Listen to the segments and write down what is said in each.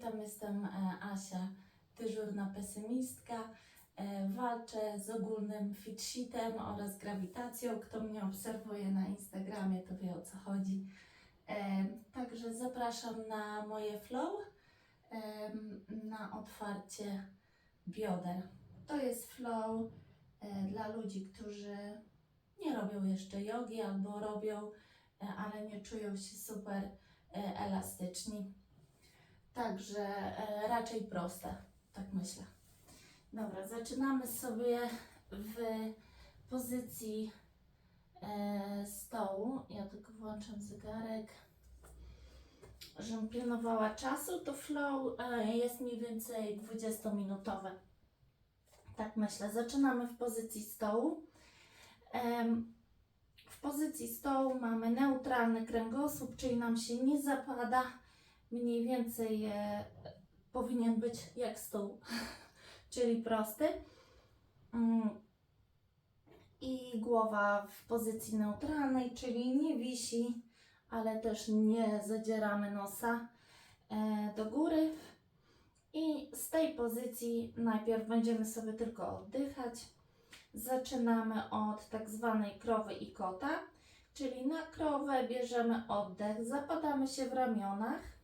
witam, jestem e, Asia, dyżurna pesymistka. E, Walczę z ogólnym fitshitem oraz grawitacją. Kto mnie obserwuje na Instagramie, to wie o co chodzi. E, Także zapraszam na moje flow, na otwarcie bioder. To jest flow dla ludzi, którzy nie robią jeszcze jogi albo robią, ale nie czują się super elastyczni. Także e, raczej proste, tak myślę. Dobra, zaczynamy sobie w pozycji e, stołu. Ja tylko włączam zegarek, żebym pilnowała czasu. To flow e, jest mniej więcej 20-minutowe. Tak myślę. Zaczynamy w pozycji stołu. W pozycji stołu mamy neutralny kręgosłup, czyli nam się nie zapada. Mniej więcej e, powinien być jak stół, czyli prosty. Mm. I głowa w pozycji neutralnej, czyli nie wisi, ale też nie zadzieramy nosa e, do góry. I z tej pozycji najpierw będziemy sobie tylko oddychać. Zaczynamy od tak zwanej krowy i kota, czyli na krowę bierzemy oddech, zapadamy się w ramionach,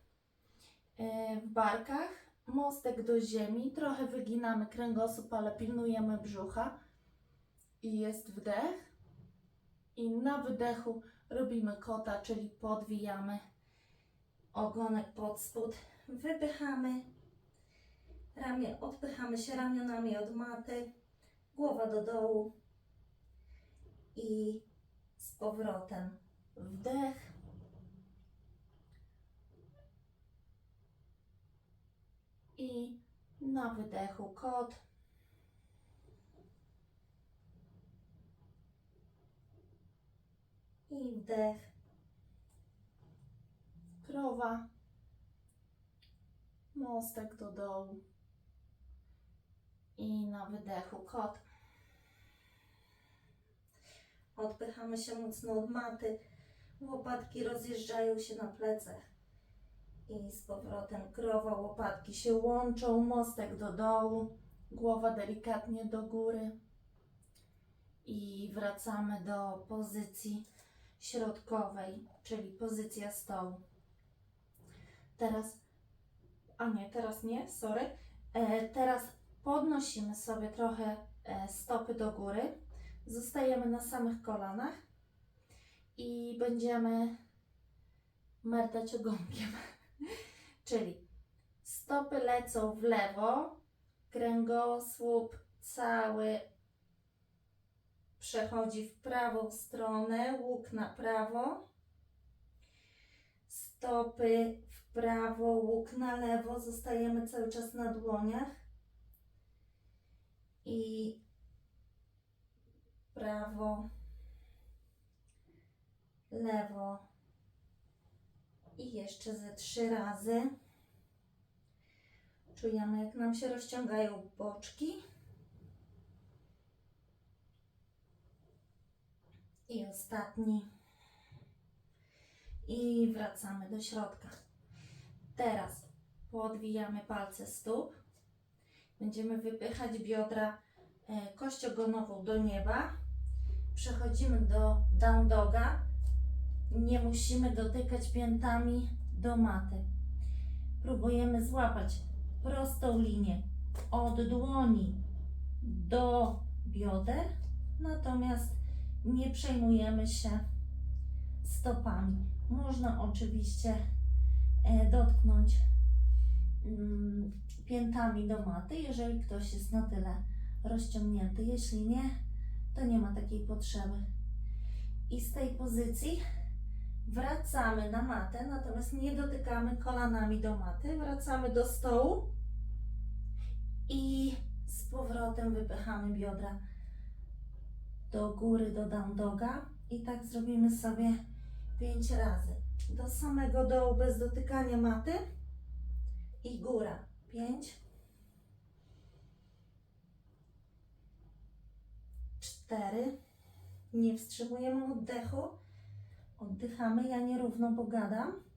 w barkach, mostek do ziemi, trochę wyginamy kręgosłup, ale pilnujemy brzucha. I jest wdech. I na wydechu robimy kota, czyli podwijamy ogonek pod spód, wydychamy, ramię, odpychamy się ramionami od maty, głowa do dołu. I z powrotem wdech. I na wydechu kot. I wdech. Krowa. Mostek do dołu. I na wydechu kot. Odpychamy się mocno od maty. Łopatki rozjeżdżają się na plecach. I z powrotem krowa, łopatki się łączą, mostek do dołu, głowa delikatnie do góry. I wracamy do pozycji środkowej, czyli pozycja stołu. Teraz, a nie, teraz nie, sorry. E, teraz podnosimy sobie trochę e, stopy do góry. Zostajemy na samych kolanach i będziemy merdać ogonkiem. Czyli stopy lecą w lewo, kręgosłup cały przechodzi w prawą stronę, łuk na prawo, stopy w prawo, łuk na lewo, zostajemy cały czas na dłoniach. I prawo, lewo i jeszcze ze trzy razy. Czujemy, jak nam się rozciągają boczki. I ostatni. I wracamy do środka. Teraz podwijamy palce stóp. Będziemy wypychać biodra e, kość ogonową do nieba. Przechodzimy do down doga. Nie musimy dotykać piętami do maty. Próbujemy złapać prostą linię od dłoni do bioder, natomiast nie przejmujemy się stopami. Można oczywiście e, dotknąć mm, piętami do maty, jeżeli ktoś jest na tyle rozciągnięty. Jeśli nie, to nie ma takiej potrzeby. I z tej pozycji wracamy na matę, natomiast nie dotykamy kolanami do maty. Wracamy do stołu i z powrotem wypychamy biodra do góry, do down doga. I tak zrobimy sobie 5 razy. Do samego dołu bez dotykania maty i góra. 5 4 Nie wstrzymujemy oddechu. Oddychamy, ja nierówno pogadam.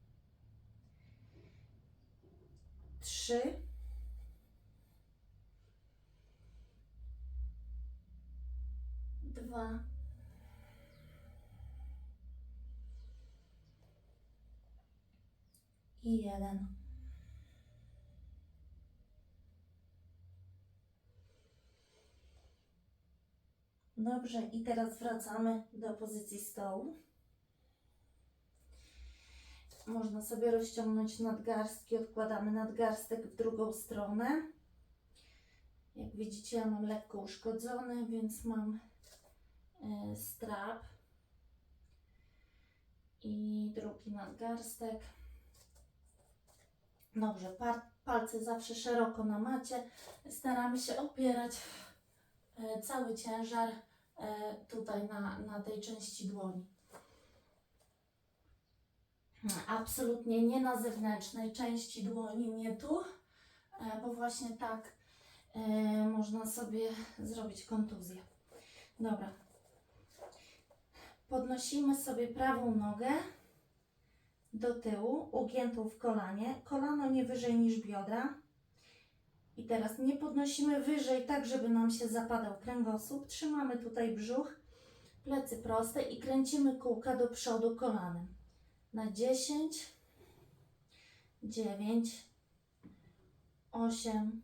trzy, dwa, i jeden. Dobrze, i teraz wracamy do pozycji stołu. Można sobie rozciągnąć nadgarstki, odkładamy nadgarstek w drugą stronę. Jak widzicie, ja mam lekko uszkodzony, więc mam e, strap i drugi nadgarstek. Dobrze, palce zawsze szeroko na macie. Staramy się opierać e, cały ciężar e, tutaj na, na tej części dłoni. Absolutnie nie na zewnętrznej części dłoni, nie tu, e, bo właśnie tak e, można sobie zrobić kontuzję. Dobra. Podnosimy sobie prawą nogę do tyłu, ugiętą w kolanie, kolano nie wyżej niż biodra. I teraz nie podnosimy wyżej, tak żeby nam się zapadał kręgosłup. Trzymamy tutaj brzuch, plecy proste i kręcimy kółka do przodu kolanem. Na 10, 9, 8,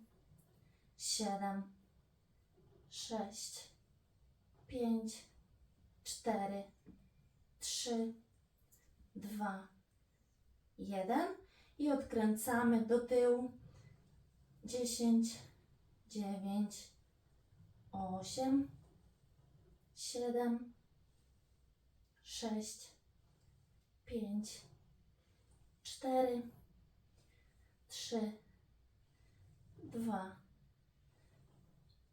7, 6, 5, 4, 3, 2, 1 i odkręcamy do tyłu. 10, 9, 8, 7, 6, 5, 4, 3, 2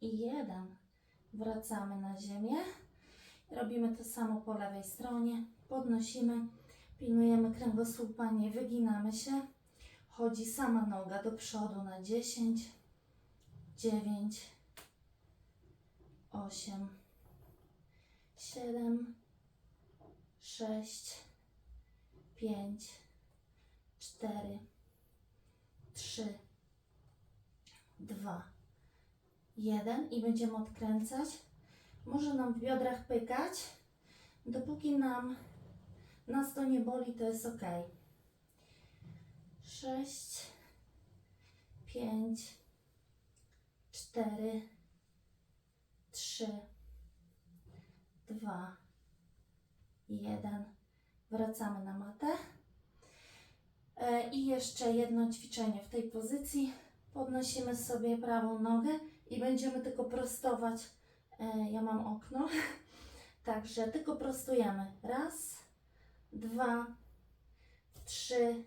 i 1. Wracamy na ziemię. Robimy to samo po lewej stronie. Podnosimy, pilnujemy kręgosłupa, nie wyginamy się. Chodzi sama noga do przodu na 10, 9, 8, 7, 6, 5, 4, 3, 2, 1 i będziemy odkręcać. Może nam w biodrach pykać. Dopóki nam nas to nie boli, to jest ok. 6, 5, 4, 3, 2, 1. Wracamy na matę. E, I jeszcze jedno ćwiczenie w tej pozycji. Podnosimy sobie prawą nogę i będziemy tylko prostować. E, Ja mam okno, także tylko prostujemy. Raz, dwa, trzy,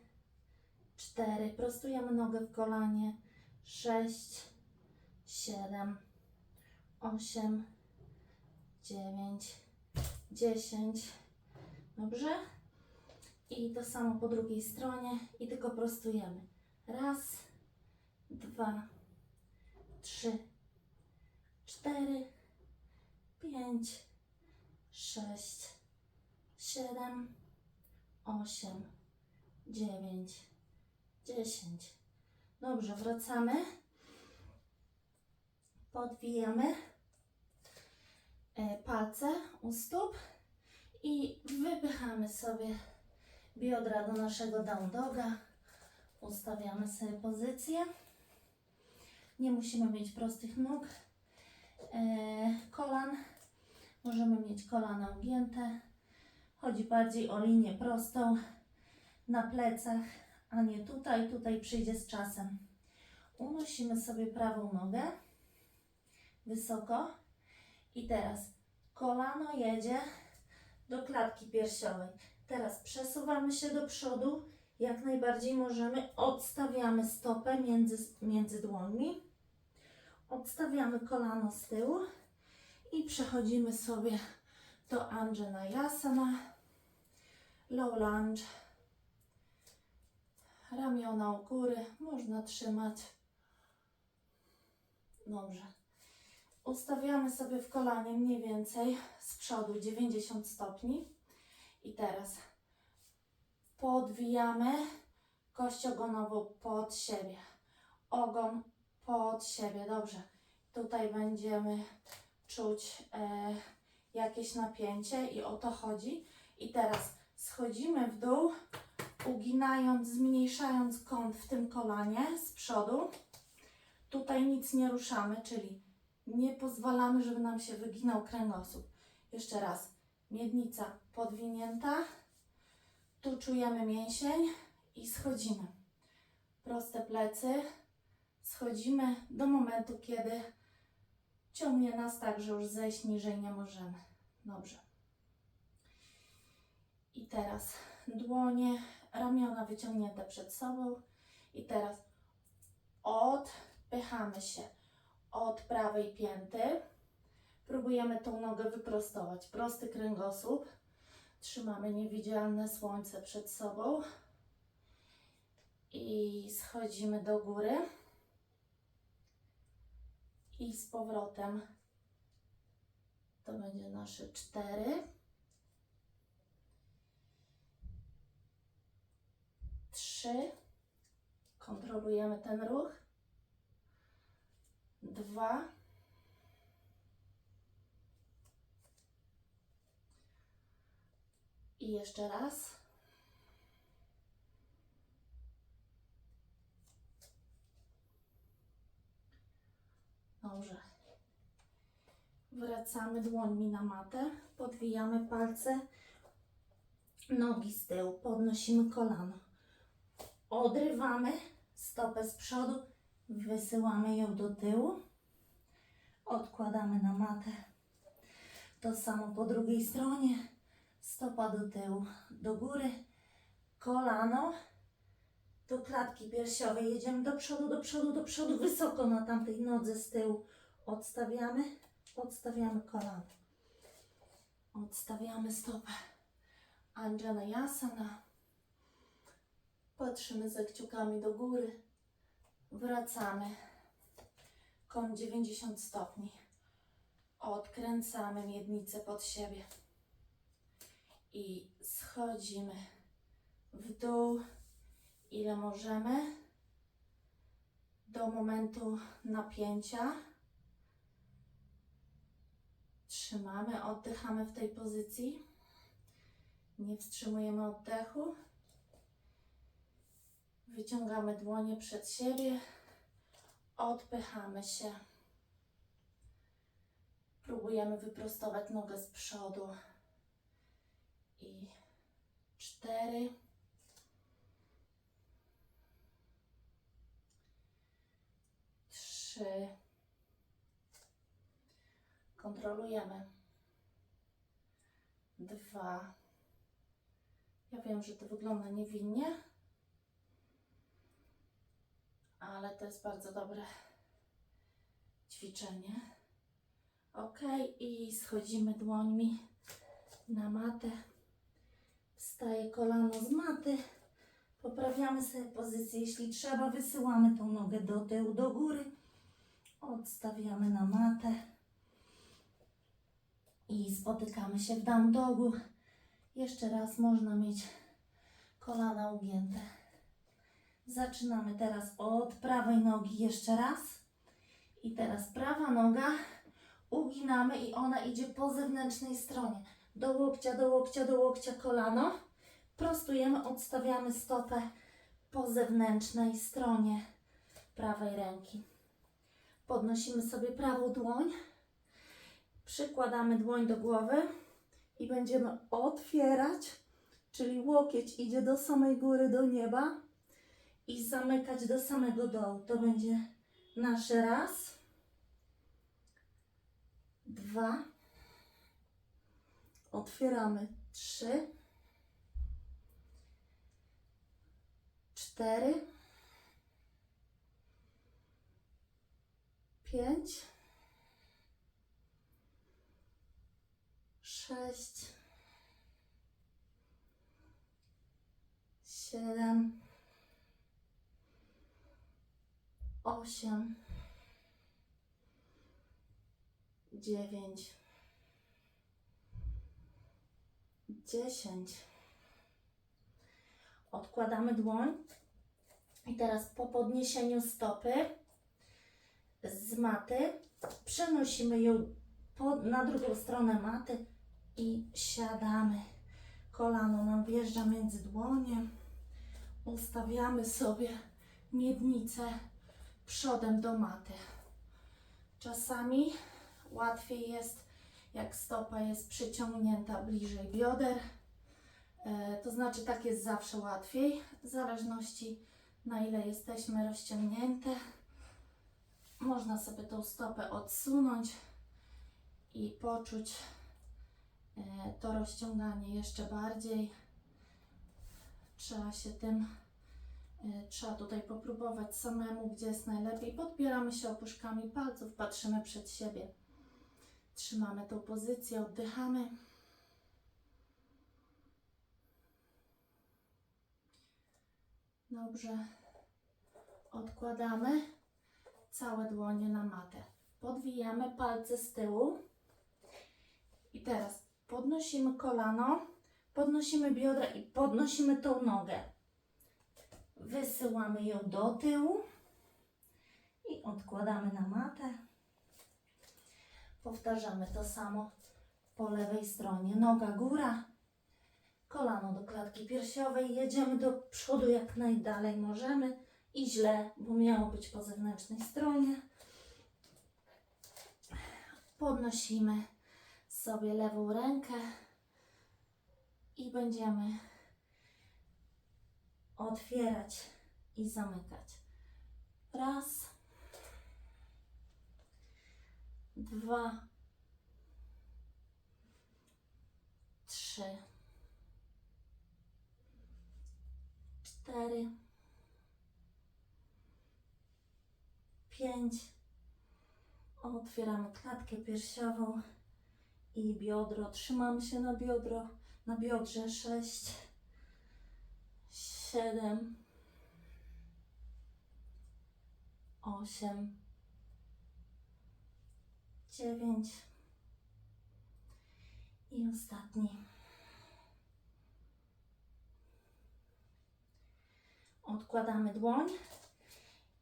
cztery. Prostujemy nogę w kolanie. Sześć, siedem, osiem, dziewięć, dziesięć. Dobrze? I to samo po drugiej stronie i tylko prostujemy. Raz, dwa, trzy, cztery, pięć, sześć, siedem, osiem, dziewięć, dziesięć. Dobrze, wracamy. Podwijamy e, palce u stóp i wypychamy sobie biodra do naszego down doga. Ustawiamy sobie pozycję. Nie musimy mieć prostych nóg, e, kolan. Możemy mieć kolana ugięte. Chodzi bardziej o linię prostą na plecach, a nie tutaj. Tutaj przyjdzie z czasem. Unosimy sobie prawą nogę wysoko i teraz kolano jedzie do klatki piersiowej. Teraz przesuwamy się do przodu, jak najbardziej możemy. Odstawiamy stopę między, między dłońmi. Odstawiamy kolano z tyłu i przechodzimy sobie do Anjaneyasana, low lunge. Ramiona u góry, można trzymać. Dobrze. Ustawiamy sobie w kolanie mniej więcej z przodu 90 stopni. I teraz podwijamy kość ogonową pod siebie. ogon pod siebie. Dobrze. Tutaj będziemy czuć e, jakieś napięcie i o to chodzi. I teraz schodzimy w dół, uginając, zmniejszając kąt w tym kolanie z przodu. Tutaj nic nie ruszamy, czyli nie pozwalamy, żeby nam się wyginał kręgosłup. Jeszcze raz. Miednica podwinięta. Tu czujemy mięsień i schodzimy. Proste plecy. Schodzimy do momentu, kiedy ciągnie nas tak, że już zejść niżej nie możemy. Dobrze. I teraz dłonie, ramiona wyciągnięte przed sobą. I teraz odpychamy się od prawej pięty. Próbujemy tą nogę wyprostować. Prosty kręgosłup. Trzymamy niewidzialne słońce przed sobą. I schodzimy do góry. I z powrotem to będzie nasze cztery. Trzy. Kontrolujemy ten ruch. Dwa. I jeszcze raz. Dobrze. Wracamy dłońmi na matę, podwijamy palce, nogi z tyłu, podnosimy kolano. Odrywamy stopę z przodu, wysyłamy ją do tyłu, odkładamy na matę. To samo po drugiej stronie, stopa do tyłu, do góry, kolano do klatki piersiowej. Jedziemy do przodu, do przodu, do przodu, wysoko na tamtej nodze z tyłu. Odstawiamy, odstawiamy kolano. Odstawiamy stopę. Anjana Yasana. Patrzymy za kciukami do góry. Wracamy. Kąt 90 stopni. Odkręcamy miednicę pod siebie. I schodzimy w dół ile możemy do momentu napięcia. Trzymamy, oddychamy w tej pozycji. Nie wstrzymujemy oddechu. Wyciągamy dłonie przed siebie. Odpychamy się. Próbujemy wyprostować nogę z przodu. I cztery. trzy. Kontrolujemy. Dwa. Ja wiem, że to wygląda niewinnie, ale to jest bardzo dobre ćwiczenie. Ok, i schodzimy dłońmi na matę. Wstaje kolano z maty. Poprawiamy sobie pozycję, jeśli trzeba, wysyłamy tą nogę do tyłu, do góry. Odstawiamy na matę i spotykamy się w down dogu. Jeszcze raz można mieć kolana ugięte. Zaczynamy teraz od prawej nogi jeszcze raz. I teraz prawa noga uginamy i ona idzie po zewnętrznej stronie. Do łokcia, do łokcia, do łokcia kolano. Prostujemy, odstawiamy stopę po zewnętrznej stronie prawej ręki. Podnosimy sobie prawą dłoń, przykładamy dłoń do głowy i będziemy otwierać, czyli łokieć idzie do samej góry, do nieba i zamykać do samego dołu. To będzie nasze raz, dwa, otwieramy, trzy, cztery, pięć, sześć, siedem, osiem, dziewięć, dziesięć. Odkładamy dłoń, I teraz po podniesieniu stopy z maty przenosimy ją pod, na drugą stronę maty i siadamy. Kolano nam wjeżdża między dłonie. Ustawiamy sobie miednicę przodem do maty. Czasami łatwiej jest, jak stopa jest przyciągnięta bliżej bioder. E, to znaczy, tak jest zawsze łatwiej, w zależności na ile jesteśmy rozciągnięte. Można sobie tą stopę odsunąć i poczuć e, to rozciąganie jeszcze bardziej. Trzeba się tym, e, trzeba tutaj popróbować samemu, gdzie jest najlepiej. Podpieramy się opuszkami palców, patrzymy przed siebie. Trzymamy tą pozycję, oddychamy. Dobrze. Odkładamy całe dłonie na matę. Podwijamy palce z tyłu. I teraz podnosimy kolano, podnosimy biodra i podnosimy tą nogę. Wysyłamy ją do tyłu i odkładamy na matę. Powtarzamy to samo po lewej stronie. Noga góra, kolano do klatki piersiowej. Jedziemy do przodu jak najdalej możemy i źle, bo miało być po zewnętrznej stronie. Podnosimy sobie lewą rękę i będziemy otwierać i zamykać. Raz, dwa, trzy, cztery, pięć. Otwieramy klatkę piersiową i biodro. Trzymamy się na biodro, na biodrze. Sześć, siedem, osiem, dziewięć i ostatni. Odkładamy dłoń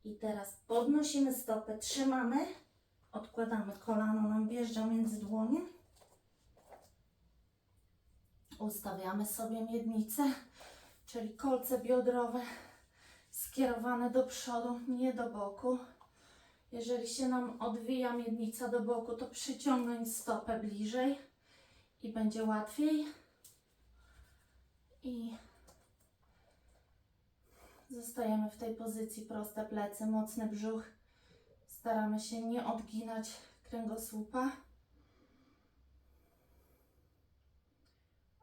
i teraz podnosimy stopę, trzymamy, odkładamy kolano, nam wjeżdża między dłonie. Ustawiamy sobie miednicę, czyli kolce biodrowe skierowane do przodu, nie do boku. Jeżeli się nam odwija miednica do boku, to przyciągnąć stopę bliżej i będzie łatwiej. I zostajemy w tej pozycji proste plecy, mocny brzuch. Staramy się nie odginać kręgosłupa.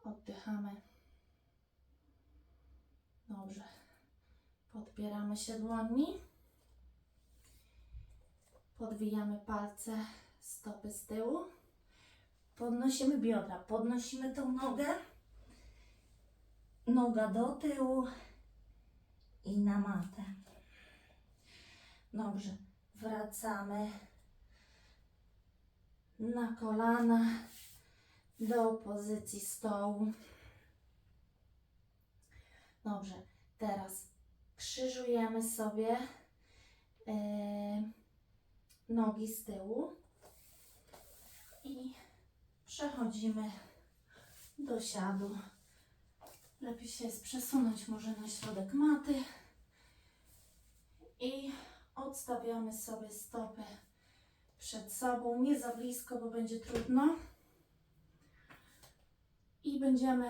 Oddychamy. Dobrze. Podpieramy się dłońmi. Podwijamy palce stopy z tyłu. Podnosimy biodra, podnosimy tą nogę. Noga do tyłu i na matę. Dobrze. Wracamy na kolana do pozycji stołu. Dobrze, teraz krzyżujemy sobie e, nogi z tyłu i przechodzimy do siadu. Lepiej się jest przesunąć może na środek maty i odstawiamy sobie stopy przed sobą, nie za blisko, bo będzie trudno. I będziemy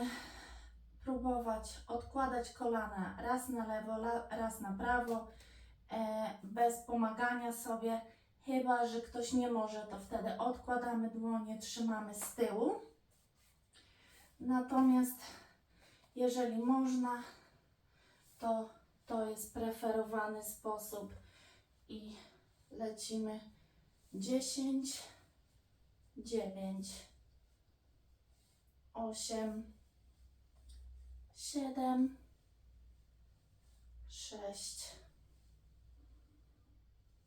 próbować odkładać kolana raz na lewo, raz na prawo, e, bez pomagania sobie. Chyba, że ktoś nie może, to wtedy odkładamy dłonie, trzymamy z tyłu. Natomiast jeżeli można, to to jest preferowany sposób. I lecimy. 10, 9, 8, 7, 6,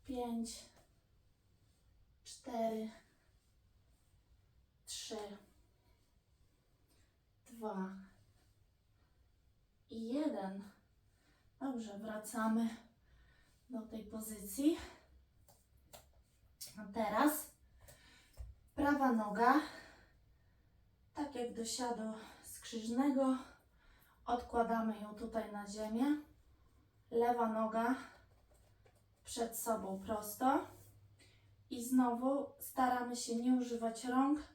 5, 4, 3, 2 i 1. Dobrze, wracamy do tej pozycji. A teraz prawa noga, tak jak do siadu skrzyżnego, odkładamy ją tutaj na ziemię. Lewa noga przed sobą prosto. I znowu staramy się nie używać rąk.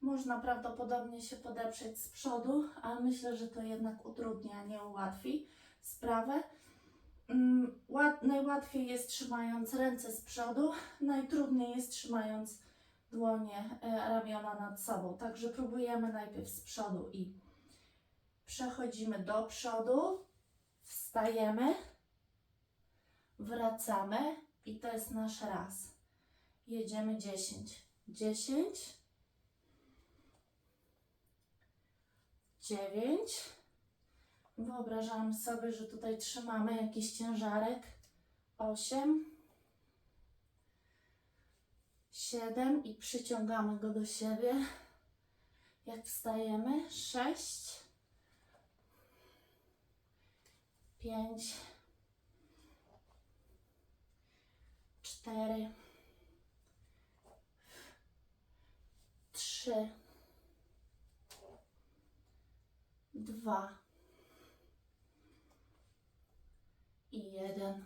Można prawdopodobnie się podeprzeć z przodu, ale myślę, że to jednak utrudni, a nie ułatwi sprawę. Mm, łat- najłatwiej jest trzymając ręce z przodu, najtrudniej jest trzymając dłonie, e, ramiona nad sobą. Także próbujemy najpierw z przodu i przechodzimy do przodu, wstajemy, wracamy i to jest nasz raz. Jedziemy 10. 10, 9. Wyobrażamy sobie, że tutaj trzymamy jakiś ciężarek. 8, 7 i przyciągamy go do siebie. Jak wstajemy, 6, 5, 4, 3, 2 i 1.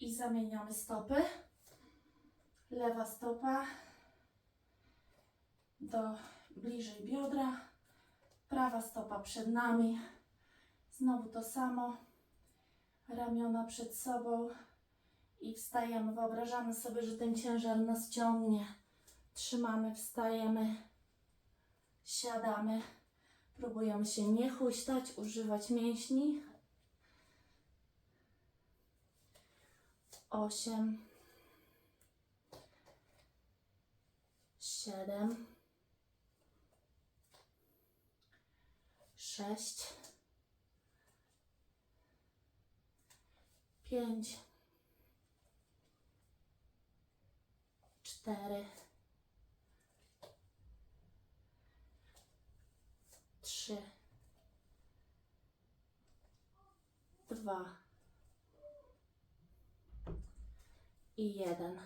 I zamieniamy stopy. Lewa stopa do bliżej biodra. Prawa stopa przed nami. Znowu to samo. Ramiona przed sobą. I wstajemy. Wyobrażamy sobie, że ten ciężar nas ciągnie. Trzymamy, wstajemy. Siadamy. Próbujemy się nie huśtać, używać mięśni. Osiem. Siedem. Sześć. Pięć. Cztery. Trzy, dwa i jeden.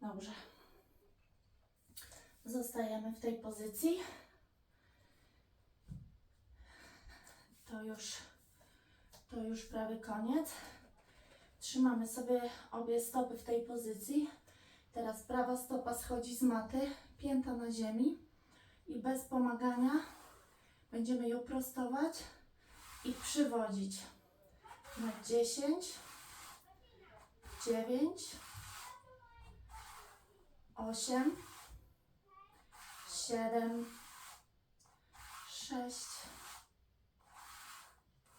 Dobrze. Zostajemy w tej pozycji. To już, to już prawie koniec. Trzymamy sobie obie stopy w tej pozycji. Teraz prawa stopa schodzi z maty, pięta na ziemi i bez pomagania będziemy ją prostować i przywodzić na 10, 9, 8, 7, 6,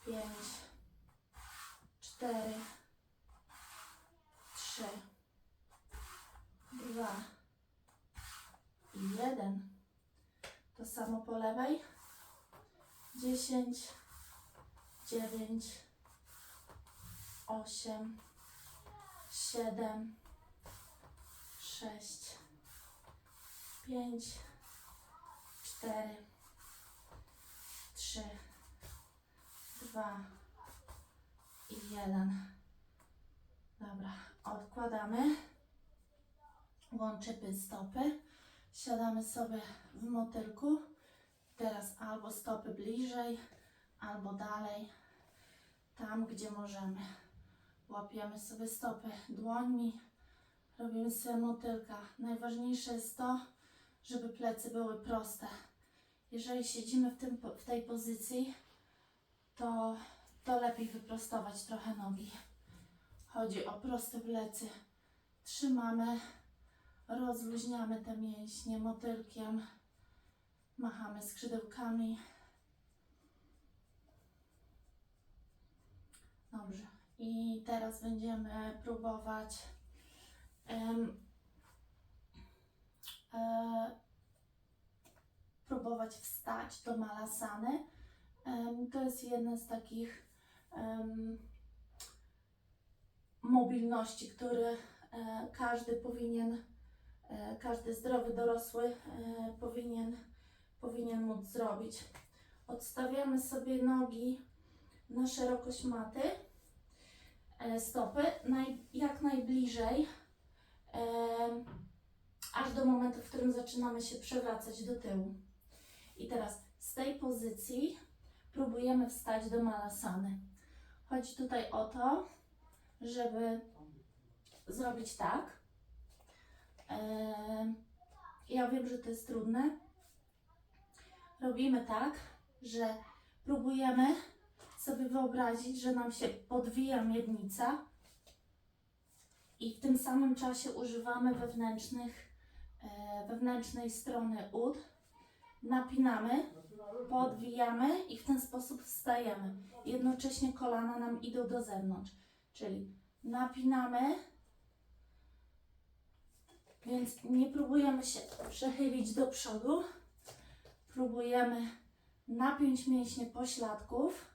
5, 4, 3, 2 i 1. To samo po lewej. 10, 9, 8, 7, 6, 5, 4, 3, 2 i 1. Dobra, odkładamy. Łączymy stopy. Siadamy sobie w motylku. Teraz albo stopy bliżej, albo dalej, tam gdzie możemy. Łapiemy sobie stopy dłońmi, robimy sobie motylka. Najważniejsze jest to, żeby plecy były proste. Jeżeli siedzimy w, tym, w tej pozycji, to, to lepiej wyprostować trochę nogi. Chodzi o proste plecy. Trzymamy Rozluźniamy te mięśnie motylkiem. Machamy skrzydełkami. Dobrze. I teraz będziemy próbować em, e, próbować wstać do malasany. Em, to jest jedna z takich em, mobilności, które e, każdy powinien każdy zdrowy dorosły e, powinien, powinien móc zrobić. odstawiamy sobie nogi na szerokość maty, e, stopy naj, jak najbliżej, e, aż do momentu, w którym zaczynamy się przewracać do tyłu. I teraz z tej pozycji próbujemy wstać do malasany. Chodzi tutaj o to, żeby zrobić tak. Ja wiem, że to jest trudne. Robimy tak, że próbujemy sobie wyobrazić, że nam się podwija miednica i w tym samym czasie używamy wewnętrznych, e, wewnętrznej strony ud. Napinamy, podwijamy i w ten sposób wstajemy. Jednocześnie kolana nam idą do zewnątrz, czyli napinamy, więc nie próbujemy się przechylić do przodu, próbujemy napiąć mięśnie pośladków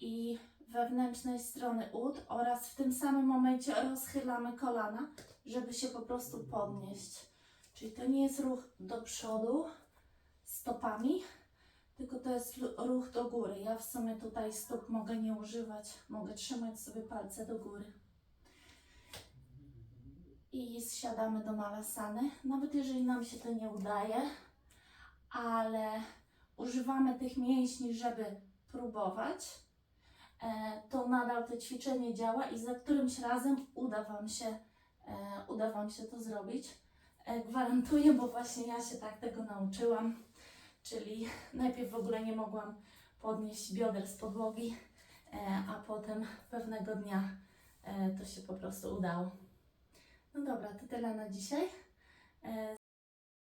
i wewnętrznej strony ud oraz w tym samym momencie rozchylamy kolana, żeby się po prostu podnieść. Czyli to nie jest ruch do przodu stopami, tylko to jest ruch do góry. Ja w sumie tutaj stóp mogę nie używać, mogę trzymać sobie palce do góry. I zsiadamy do malasany. Nawet jeżeli nam się to nie udaje, ale używamy tych mięśni, żeby próbować, e, to nadal to ćwiczenie działa i za którymś razem uda Wam się, e, uda Wam się to zrobić. E, Gwarantuję, bo właśnie ja się tak tego nauczyłam. Czyli najpierw w ogóle nie mogłam podnieść bioder z podłogi, a potem pewnego dnia to się po prostu udało. No dobra, to tyle na dzisiaj. E,